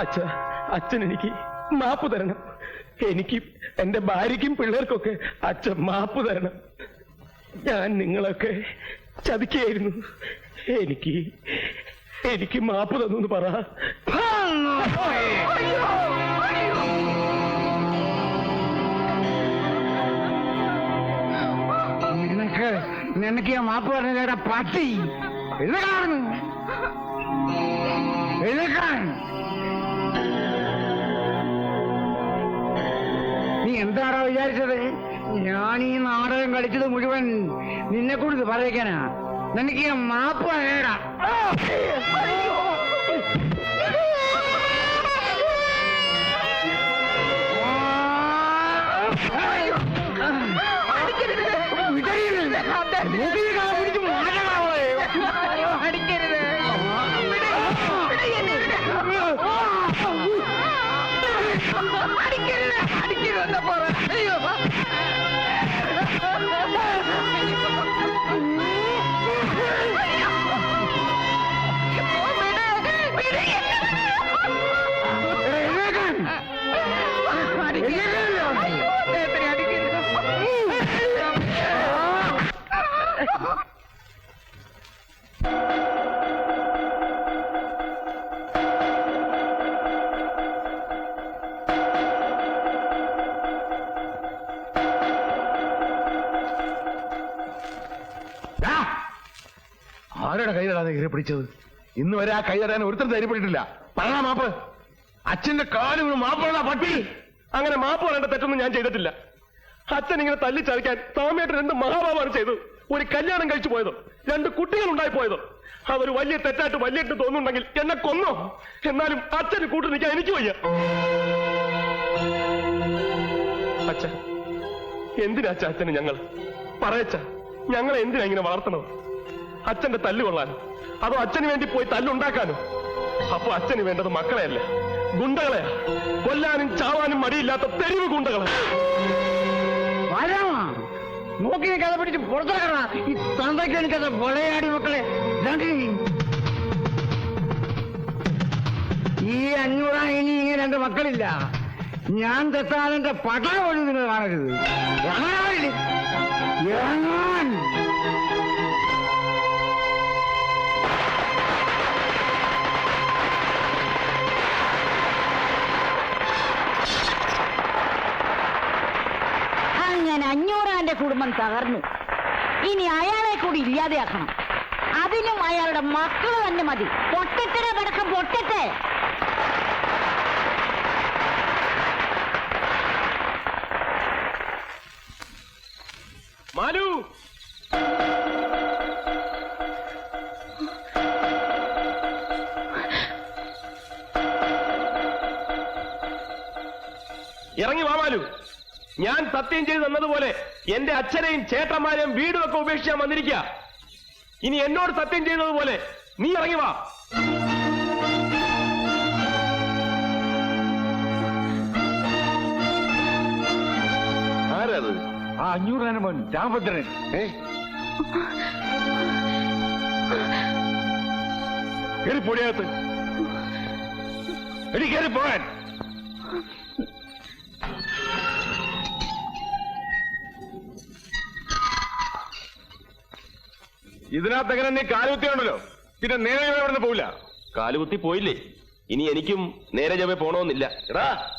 അച്ഛ അച്ഛൻ എനിക്ക് മാപ്പ് തരണം. എനിക്ക് എന്റെ ഭാര്യയ്ക്കും പിള്ളേർക്കൊക്കെ അച്ഛൻ മാപ്പ് തരണം. ഞാൻ നിങ്ങളൊക്കെ ചതിക്കുകയായിരുന്നു എനിക്ക് എനിക്ക് മാപ്പ് തന്നു പറ. നിനക്ക് നിനക്ക് ഞാൻ മാപ്പ് പറഞ്ഞ പട്ടി. എഴുതാണ് എഴുതാൻ എന്താണോ വിചാരിച്ചത്? ഞാൻ ഈ നാടകം കളിച്ചത് മുഴുവൻ നിന്നെ കുറിച്ച് പറയിക്കാനാ. നിനക്ക് ഞാൻ മാപ്പ് പറയടാ പിടിച്ചു മാറ്റണാവേ ആരുടെ കൈതടാ കയറി പിടിച്ചത്? ഇന്ന് വരെ ആ കൈ തരാൻ ധൈര്യപ്പെട്ടിട്ടില്ല പറയണ മാപ്പ്. അച്ഛന്റെ കാൽ വീണ് മാപ്പ് പറയടാ പട്ടി. അങ്ങനെ മാപ്പ് പറയേണ്ട തെറ്റൊന്നും ഞാൻ ചെയ്തിട്ടില്ല. അച്ഛൻ ഇങ്ങനെ തല്ലി ചതിക്കാൻ സ്വാമിയായിട്ട് രണ്ട് മഹാഭാവമാണ് ചെയ്തത്. ഒരു കല്യാണം കഴിച്ചു പോയതോ രണ്ട് കുട്ടികൾ ഉണ്ടായി പോയതോ. അതൊരു വലിയ തെറ്റായിട്ട് വലിയിട്ട് തോന്നുന്നുണ്ടെങ്കിൽ എന്നെ കൊന്നോ. എന്നാലും അച്ഛന് കൂട്ടു നിൽക്കാൻ എനിക്ക് വയ്യ. അച്ഛ എന്തിനാ അച്ഛ അച്ഛന് ഞങ്ങൾ? പറയച്ച ഞങ്ങളെ എന്തിനാ ഇങ്ങനെ വളർത്തണത്? അച്ഛന്റെ തല്ല് കൊള്ളാനോ. അതോ അച്ഛന് വേണ്ടി പോയി തല്ലുണ്ടാക്കാനോ. അപ്പൊ അച്ഛന് വേണ്ടത് മക്കളെയല്ല? ഗുണ്ടകളെയാ. കൊല്ലാനും ചാവാനും മടിയില്ലാത്ത തെരുവ് ഗുണ്ടകളെ. നോക്കി കഥ പിടിച്ച് പുറത്തിറങ്ങണ ഈ തന്തയ്ക്ക് എനിക്കത് വിളയാടി മക്കളെ. ഈ അഞ്ഞൂറാ ഇനി ഇങ്ങനെ രണ്ട് മക്കളില്ല. ഞാൻ തെത്താൻ എന്റെ പട്ടണ നിങ്ങൾ കാണരുത്. ഇറങ്ങാനില്ലേ? ഇറങ്ങാൻ തകർന്നു. ഇനി അയാളെ കൂടി ഇല്ലാതെയാക്കണം. അതിനും അയാളുടെ മക്കൾ തന്നെ മതി. പൊട്ടട്ടെ പടക്കം പൊട്ടട്ടെ മാലു! ഇറങ്ങി വാ മാലു. ഞാൻ സത്യം ചെയ്ത് തന്നതുപോലെ എന്റെ അച്ഛനെയും ചേട്ടന്മാരെയും വീടും ഒക്കെ ഉപേക്ഷിച്ചാൻ വന്നിരിക്കുക ഇനി എന്നോട് സത്യം ചെയ്തതുപോലെ നീ ഇറങ്ങി വാ. ആരത്? ആ അഞ്ഞൂറാണ് മോൻ രാമഭദ്രൻ. ഏ? കയറി പൊടിയകത്ത്. എടി കയറി പോകാൻ. ഇതിനകത്ത് എങ്ങനെ നീ കാലുകുത്തിയാണല്ലോ. പിന്നെ നേരെ ഇവിടെ പോവില്ല. കാലുകുത്തി പോയില്ലേ? ഇനി എനിക്കും നേരെ ജമ പോണമെന്നില്ല എടാ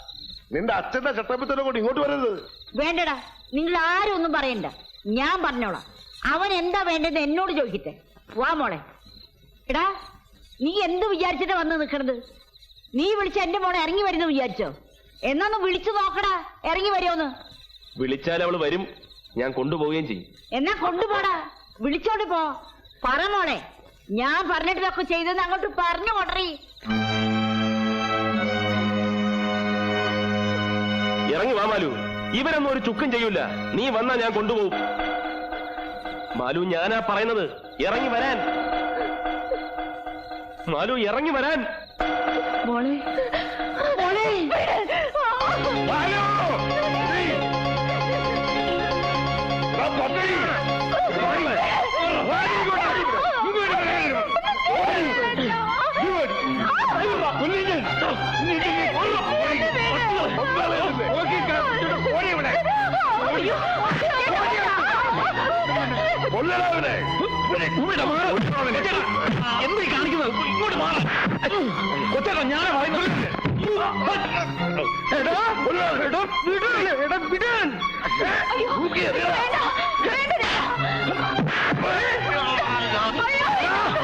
നിന്റെ അച്ഛന്റെ ചട്ടപ്പത്തിനെ കൂടി ഇങ്ങോട്ട് വരരുത്. വേണ്ടടാ നിങ്ങൾ ആരും ഒന്നും പറയണ്ട. ഞാൻ പറഞ്ഞോളാം. അവൻ എന്താ വേണ്ടത് എന്നോട് ചോദിക്കട്ടെ. വാ മോളെ. എടാ നീ എന്ത് വിചാരിച്ചിട്ട് വന്ന് നിൽക്കണത് നീ വിളിച്ച എന്റെ മോളെ ഇറങ്ങി വരുന്നു വിചാരിച്ചോ? എന്നൊന്ന് വിളിച്ചു നോക്കടാ ഇറങ്ങി വരുമോന്ന് വിളിച്ചാൽ അവൾ വരും. ഞാൻ കൊണ്ടുപോവുകയും ചെയ്യും. എന്നാ കൊണ്ടുപോടാ. വിളിച്ചോണ്ട് പോ. പറ മോളെ. ഞാൻ പറഞ്ഞിട്ടൊക്കെ ചെയ്തെന്ന് അങ്ങോട്ട് പറഞ്ഞു കൊടറി ഇറങ്ങി വാ മാലു. ഇവരൊന്നും ഒരു ചുക്കും ചെയ്യൂല. നീ വന്നാ ഞാൻ കൊണ്ടുപോകും. മാലു ഞാനാ പറയുന്നത്. ഇറങ്ങി വരാൻ. മാലു ഇറങ്ങി വരാൻ. മോളെ. മോളെ. വായോ! എന്ത് കാണിക്കുന്നത്? ഇങ്ങോട്ട് മാറാം. കൊച്ചേട്ടാ ഞാൻ പറയുന്നത് എടാ എടാ വിടാൻ എടാ വിടാൻ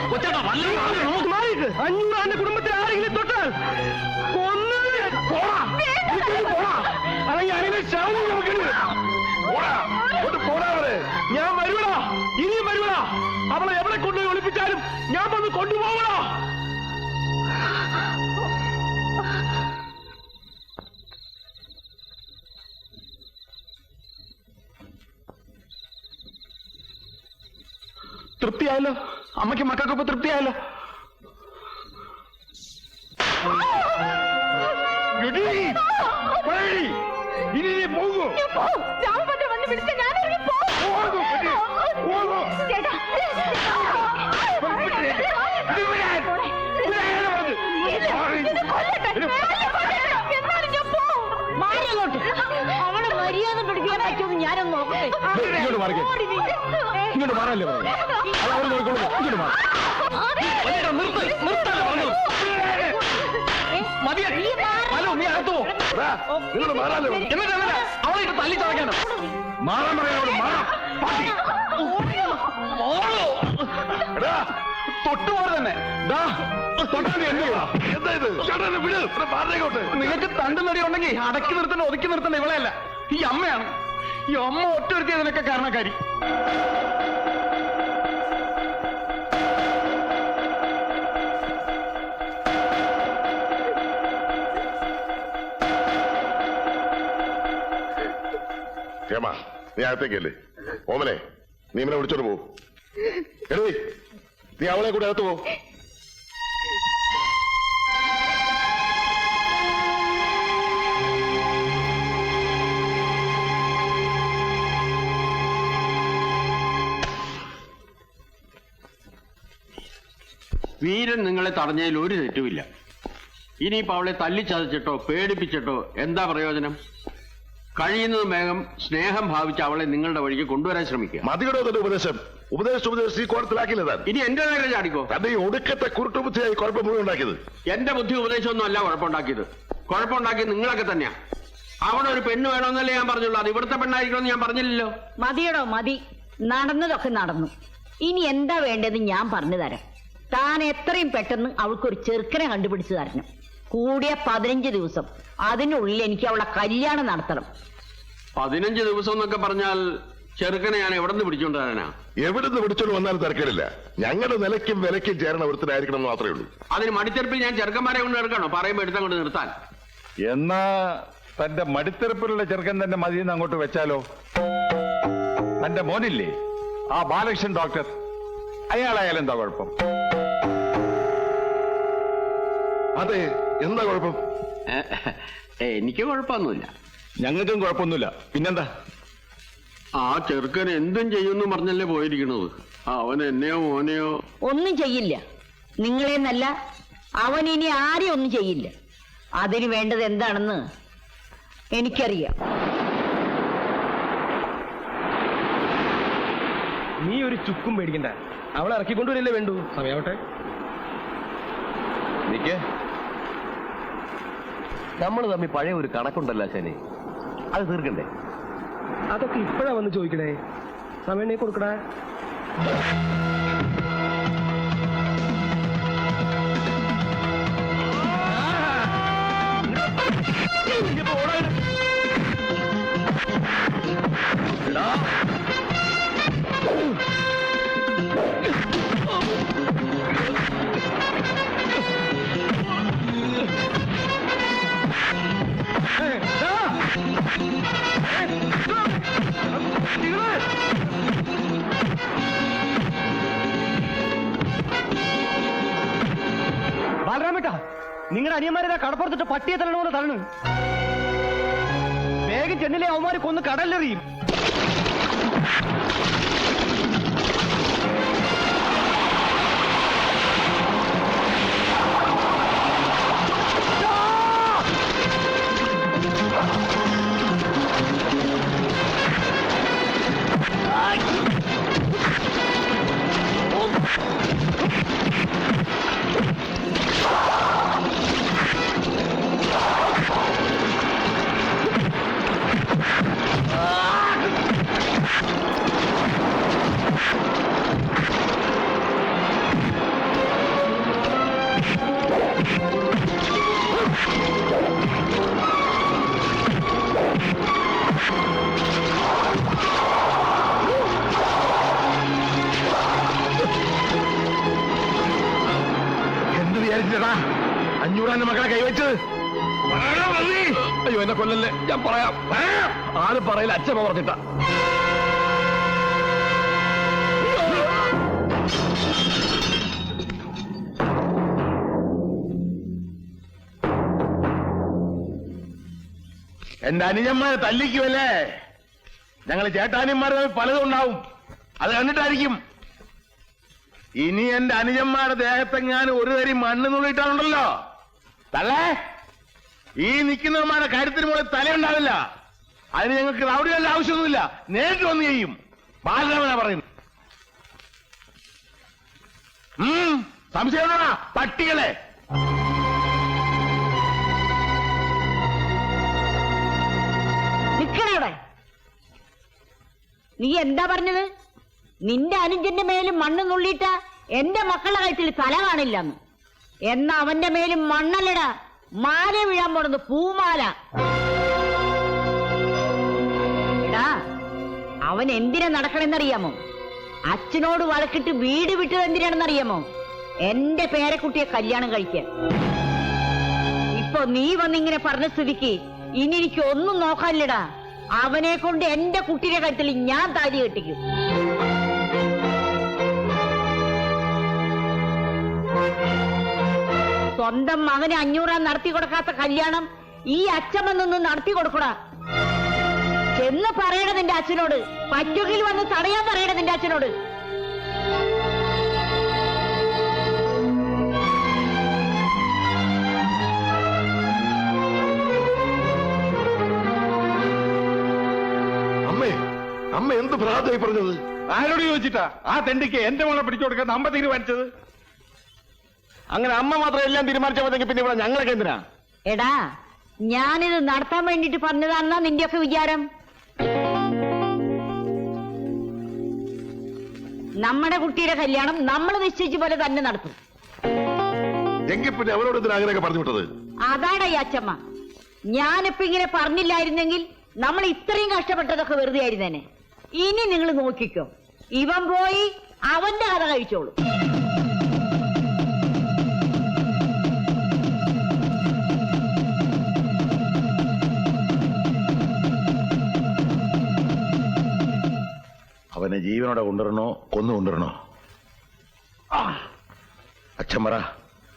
കൊച്ചേട്ടാ വല്ലതും മാറിയിട്ട് അഞ്ഞൂറാന്റെ കുടുംബത്തിൽ ആരെങ്കിലും തൊട്ടാൽ എവിടെ കൊണ്ടുപോയി ഒളിപ്പിച്ചാലും ഞാൻ വന്ന് കൊണ്ടുപോകണോ തൃപ്തിയായല്ലോ? അമ്മയ്ക്ക് മക്കൾക്കൊപ്പം തൃപ്തിയായല്ലോ. ഇനി പോകൂ. രാമഭദ്രൻ വന്ന് വിളിച്ച മര്യാദ പിടിക്കാൻ പറ്റുമെന്ന് ഞാനൊന്ന് നോക്കട്ടെ. ഇങ്ങോട്ട് മാറിക്കേ. ഓടി നീ. ഇങ്ങോട്ട് മാറല്ലേ പറഞ്ഞു അത് അവർ നോക്കിക്കോളൂ ഇങ്ങോട്ട് മാറാം. മതിയാ. ഹലോ നീ അകത്തോ നിങ്ങൾ മാറാല്ലേ എന്നിട്ട് അവളെ ഇട്ട് തല്ലി ചതയ്ക്കാനോ മാറാൻ പറയാനോട് മാറാം. പാട്ടി. എടാ, തൊട്ടുപോലെ തന്നെ. നിങ്ങൾക്ക് തണ്ടു നടി ഉണ്ടെങ്കിൽ അടക്കി നിർത്തണ്ട ഒതുക്കി നിർത്തണ്ട ഇവളെയല്ല. ഈ അമ്മയാണ്. ഈ അമ്മ ഒറ്റ ഇതിനൊക്കെ കാരണക്കാരി. നീ അകത്തേക്കല്ലേ? ഓമനെ നീ ഇവനെ വിളിച്ചോണ്ട് പോ. എടീ നീ അവളെ കൂടെ അകത്ത് പോ. വീരൻ നിങ്ങളെ തടഞ്ഞതിൽ ഒരു തെറ്റുമില്ല. ഇനിയിപ്പോ അവളെ തല്ലിച്ചതച്ചിട്ടോ പേടിപ്പിച്ചിട്ടോ എന്താ പ്രയോജനം? കഴിയുന്നതും വേഗം സ്നേഹം ഭാവിച്ച് അവളെ നിങ്ങളുടെ വഴിക്ക് കൊണ്ടുവരാൻ ശ്രമിക്കുക. മതികടോ തന്റെ ഉപദേശം. ഉപദേശം ഉപദേശം ഈ കോളത്തിലാക്കില്ല താൻ. ഇനി എന്റെ നേരെ ചാടിക്കോ. തന്റെ ഈ ഒടുക്കത്തെ കുരുട്ടുബുദ്ധിയായി കുഴപ്പം മുഴുവൻ ഉണ്ടാക്കിയത്. എന്റെ ബുദ്ധി ഉപദേശമൊന്നും അല്ല കുഴപ്പമുണ്ടാക്കിയത്. കുഴപ്പമുണ്ടാക്കിയത് നിങ്ങളൊക്കെ തന്നെയാ. അവിടെ ഒരു പെണ്ണ് വേണമെന്നല്ലേ ഞാൻ പറഞ്ഞുള്ളൂ. അത് ഇവിടുത്തെ പെണ്ണായിരിക്കണമെന്ന് ഞാൻ പറഞ്ഞില്ലല്ലോ. മതിയടോ മതി. നടന്നതൊക്കെ നടന്നു. ഇനി എന്താ വേണ്ടത് ഞാൻ പറഞ്ഞു തരാം. താൻ എത്രയും പെട്ടെന്ന് അവൾക്കൊരു ചെറുക്കനെ കണ്ടുപിടിച്ചു തരണം. കൂടിയ പതിനഞ്ച് ദിവസം. അതിനുള്ളിൽ എനിക്ക് അവളെ കല്യാണം നടത്തണം. പതിനഞ്ച് ദിവസം എന്നൊക്കെ പറഞ്ഞാൽ ചെറുക്കനെ ഞാൻ എവിടെ നിന്ന് പിടിച്ചോണ്ടാനാ എവിടെ എവിടുന്ന് പിടിച്ചോണ്ട് വന്നാലും തിരക്കില്ല ഞങ്ങളുടെ നിലയ്ക്കും വിലയ്ക്കും ചേരണ ഒരുത്തരായിരിക്കണം എന്ന് മാത്രമേ ഉള്ളൂ. അതിന് മടിത്തെറുപ്പിൽ ഞാൻ ചെറുക്കന്മാരെ കൊണ്ട് എടുക്കണോ പറയുമ്പോ കൊണ്ട് നിർത്താൻ. എന്നാ തന്റെ മടിത്തെറുപ്പിലുള്ള ചെറുക്കൻ തന്നെ മതിയെന്ന് അങ്ങോട്ട് വെച്ചാലോ? തന്റെ മോനില്ലേ? ആ ബാലകൃഷ്ണൻ ഡോക്ടർ. അയാളായാലും എന്താ കുഴപ്പം? അതെ എന്താ കുഴപ്പം? എനിക്ക് കുഴപ്പമൊന്നുമില്ല. ഞങ്ങൾക്കും കുഴപ്പമൊന്നുമില്ല. പിന്നെന്താ? ആ ചെറുക്കൻ എന്തും ചെയ്യുമെന്ന് പറഞ്ഞല്ലേ പോയിരിക്കണത്. അവൻ എന്നെയോ മോനെയോ? ഒന്നും ചെയ്യില്ല. നിങ്ങളെന്നല്ല അവൻ ഇനി ആരെയും ഒന്നും ചെയ്യില്ല. അതിന് വേണ്ടത് എന്താണെന്ന് എനിക്കറിയാം. നീ ഒരു ചുക്കും പേടിക്കണ്ട. അവളെ ഇറക്കിക്കൊണ്ടുവരില്ലേ വേണ്ടു? സമയാവട്ടെ. നിക്ക്. നമ്മൾ തമ്മിൽ പഴയ ഒരു കണക്കുണ്ടല്ലോ ശനി. അത് തീർക്കണ്ടേ? അതൊക്കെ ഇപ്പോഴാ വന്ന് ചോദിക്കണേ. സമയം നീ ബാലരാമേട്ടാ നിങ്ങളുടെ അനിയന്മാരെ കടപ്പുറത്തിട്ട് പട്ടിയെ തള്ളണമെന്ന് തള്ളു വേഗം ചെന്നിലെ അവന്മാർ കൊന്ന് കടലെറിയും അയ്യോ എന്നെ കൊല്ലല്ലേ? ഞാൻ പറയാം. ആര് പറയില്ല അച്ഛൻ പറഞ്ഞിട്ട. എന്റെ അനുജന്മാരെ തല്ലിക്കുമല്ലേ ഞങ്ങൾ ചേട്ടാനിന്മാർ തമ്മിൽ പലതും ഉണ്ടാവും. അത് കണ്ടിട്ടായിരിക്കും. ഇനി എന്റെ അനുജന്മാരുടെ ദേഹത്തെങ്ങാനും ഒരു തരി മണ്ണ് നുള്ളിട്ടാണുണ്ടല്ലോ തള്ളേ! ഈ നിൽക്കുന്നവന്മാരുടെ കാര്യത്തിന് മുകളിൽ തലയുണ്ടാവില്ല. അതിന് ഞങ്ങൾക്ക് റൗഡികളുടെ ആവശ്യമൊന്നുമില്ല. നേരിട്ട് വന്ന് ചെയ്യും. ബാലരാമനാ പറയുന്നു സംശയം പട്ടികളെ. നീ എന്താ പറഞ്ഞത്? നിന്റെ അനുജന്റെ മേലും മണ്ണ് നുള്ളിയിട്ട എന്റെ മക്കളുടെ കഴുത്തിൽ തല കാണില്ലെന്ന്. എന്നാ അവന്റെ മേലും മണ്ണല്ലടാ. മാല വീഴാൻ പോണത് പൂമാല. അവൻ എന്തിനാ നടക്കണെന്നറിയാമോ? അച്ഛനോട് വഴക്കിട്ട് വീട് വിട്ടത് എന്തിനാണെന്നറിയാമോ? എന്റെ പേരക്കുട്ടിയെ കല്യാണം കഴിക്കാൻ. ഇപ്പൊ നീ വന്നിങ്ങനെ പറഞ്ഞ സ്ഥിതിക്ക് ഇനി എനിക്ക് ഒന്നും നോക്കാനില്ലടാ. അവനെ കൊണ്ട് എന്റെ കുട്ടിയുടെ കഴുത്തിൽ ഞാൻ താലി കെട്ടിക്കും. സ്വന്തം മകന് അഞ്ഞൂറാൻ നടത്തി കൊടുക്കാത്ത കല്യാണം ഈ അച്ഛമ്മ നിന്ന് നടത്തി കൊടുക്കൂടാ. ചെന്ന് പറയണ നിന്റെ അച്ഛനോട് പറ്റുകിൽ വന്ന് തടയാൻ പറയണ നിന്റെ അച്ഛനോട്. അമ്മേ അമ്മ എന്ത് ഭ്രാതായി പറഞ്ഞത്? ആരോട് ചോദിച്ചിട്ടാ? ആ തെണ്ടിക്ക് എന്റെ മോളെ പിടിച്ചു കൊടുക്കാൻ അമ്മ തീരുമാനിച്ചത്? അങ്ങനെ അമ്മ മാത്രം എല്ലാം തീരുമാനിച്ചപ്പോഴത്തേക്ക് പിന്നെ ഇവിടെ ഞങ്ങളൊക്കെ എന്തിനാ? എടാ ഞാനിത് നടത്താൻ വേണ്ടിട്ട് പറഞ്ഞതാണെന്നാ നിന്റെയൊക്കെ വിചാരം. നമ്മുടെ കുട്ടിയുടെ കല്യാണം നമ്മൾ നിശ്ചയിച്ച പോലെ തന്നെ നടത്തും. എങ്കിൽ പിന്നെ അവരോട് എന്തിനാ അങ്ങനെയൊക്കെ പറഞ്ഞു വിട്ടത്? അതാണ് ഈ അച്ഛമ്മ ഞാനിപ്പോ ഇങ്ങനെ പറഞ്ഞില്ലായിരുന്നെങ്കിൽ നമ്മൾ ഇത്രയും കഷ്ടപ്പെട്ടതൊക്കെ വെറുതെ ആയിരുന്നേനെ. ഇനി നിങ്ങൾ നോക്കിക്കോ. ഇവൻ പോയി അവന്റെ കഥ കഴിച്ചോളൂ. അവനെ ജീവനോടെ കൊണ്ടുവരണോ കൊന്നു കൊണ്ടുവരണോ? അച്ഛൻ പറ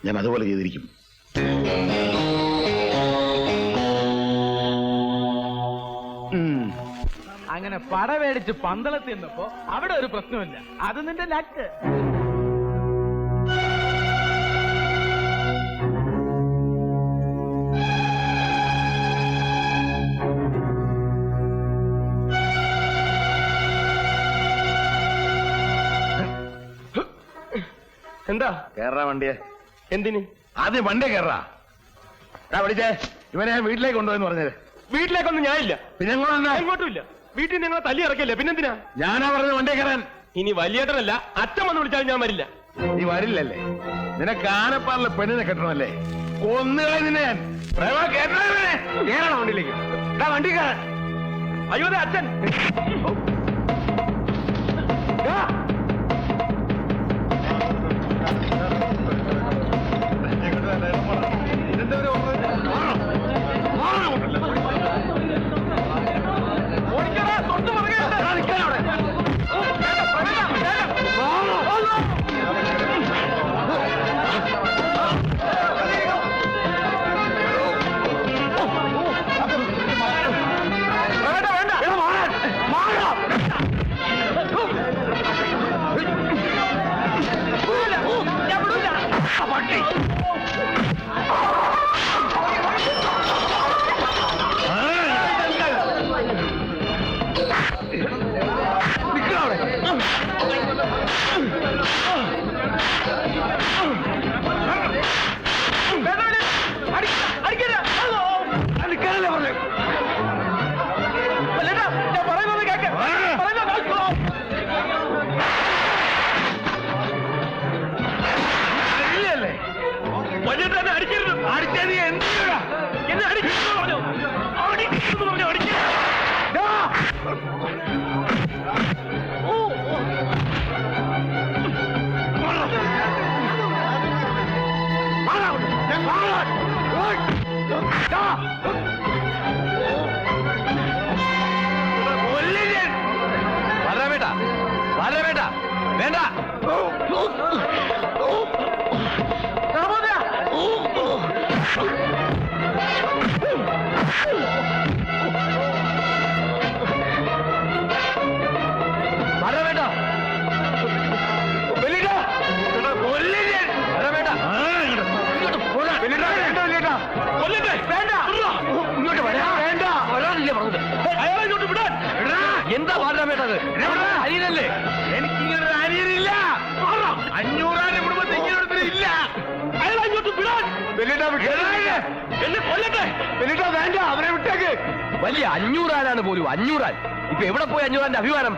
ഞാൻ അതുപോലെ ചെയ്തിരിക്കും. അങ്ങനെ പട മേടിച്ച് പന്തളത്തി അവിടെ ഒരു പ്രശ്നമില്ല. അത് നിന്റെ ലക്ക്. കേറാ വണ്ടിയെ. എന്തിന്? ആദ്യം വണ്ടിയെ കേറാ. എടാ വിളിച്ചേ ഇവനെ ഞാൻ വീട്ടിലേക്ക് കൊണ്ടുപോയെന്ന് പറഞ്ഞത് വീട്ടിലേക്കൊന്നും ഞാനില്ല. പിന്നെ എങ്ങോട്ടാ ഇല്ല വീട്ടിൽ നിന്ന് നിങ്ങളെ തല്ലി ഇറക്കില്ല? പിന്നെന്തിനാ? ഞാനാ പറഞ്ഞ വണ്ടി കയറാൻ ഇനി വലിയേട്ടനല്ല അച്ഛൻ വന്ന് വിളിച്ചാൽ ഞാൻ വരില്ല. നീ വരില്ലല്ലേ? നിനക്ക് ആനപ്പാറിലെ പെണ്ണിനെ കെട്ടണമല്ലേ? കൊന്നുകളെ നിന്നെ ഞാൻ? വണ്ടിയിലേക്ക്. വണ്ടി കയറാൻ അയ്യോ അച്ഛൻ. എന്താ പാടാൻ വേണ്ടത്? അനിയനല്ലേ? എനിക്ക് ഒരു അനിയനില്ല അഞ്ഞൂറാന്റെ കുടുംബത്തിൽ ഇങ്ങനെ ഇല്ല. വിടാൻ. എന്നെ കൊല്ലട്ടെ. വെല്ലിട്ടാ വേണ്ട അവരെ വിട്ടേക്ക്. വലിയ അഞ്ഞൂറാനാണ് പോലും അഞ്ഞൂറാൻ. ഇപ്പൊ എവിടെ പോയി അഞ്ഞൂറാന്റെ അഭിമാനം?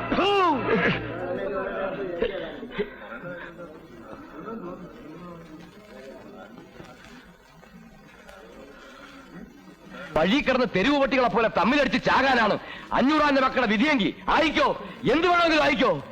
വഴി കിടന്ന് തെരുവ് പട്ടികളെ പോലെ തമ്മിലടിച്ച് ചാകാനാണ് അഞ്ഞൂറാന്റെ മക്കളെ വിധിയെങ്കിൽ ആയിക്കോ. എന്ത് വേണമെങ്കിലും ആയിക്കോ.